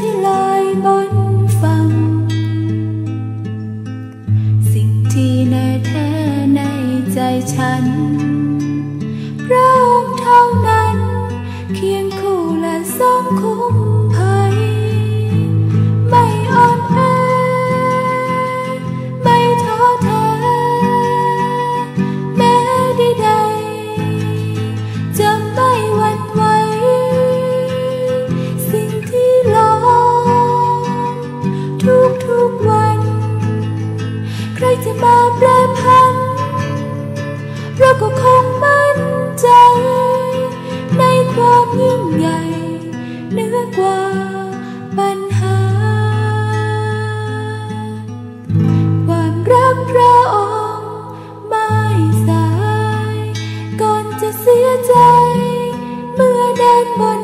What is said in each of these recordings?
ที่ลอยบนฟังสิ่งที่แน่แท้ในใจฉันพระองค์เท่านั้น เคียงคู่และสองคุ้ม จะมาแปรพัน เราก็คงมั่นใจ ในความยิ่งใหญ่เหนือกว่าปัญหา ความรักพระองค์ไม่สาย ก่อนจะเสียใจ เมื่อเดินบน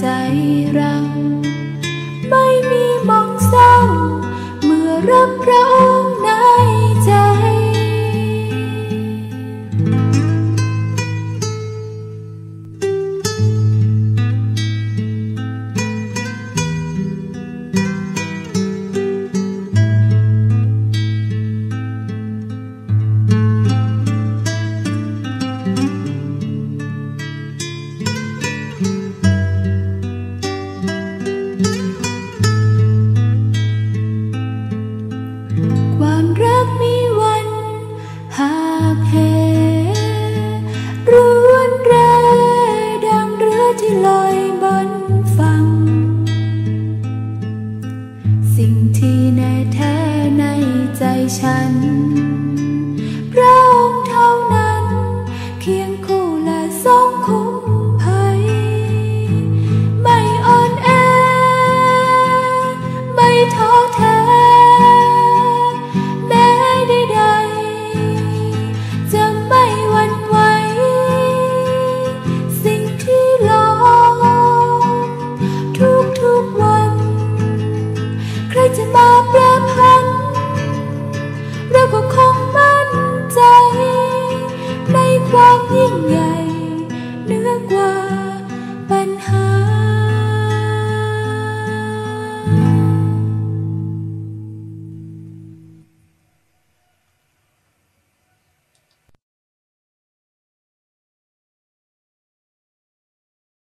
ใจเรา พระอง những ngày nước qua.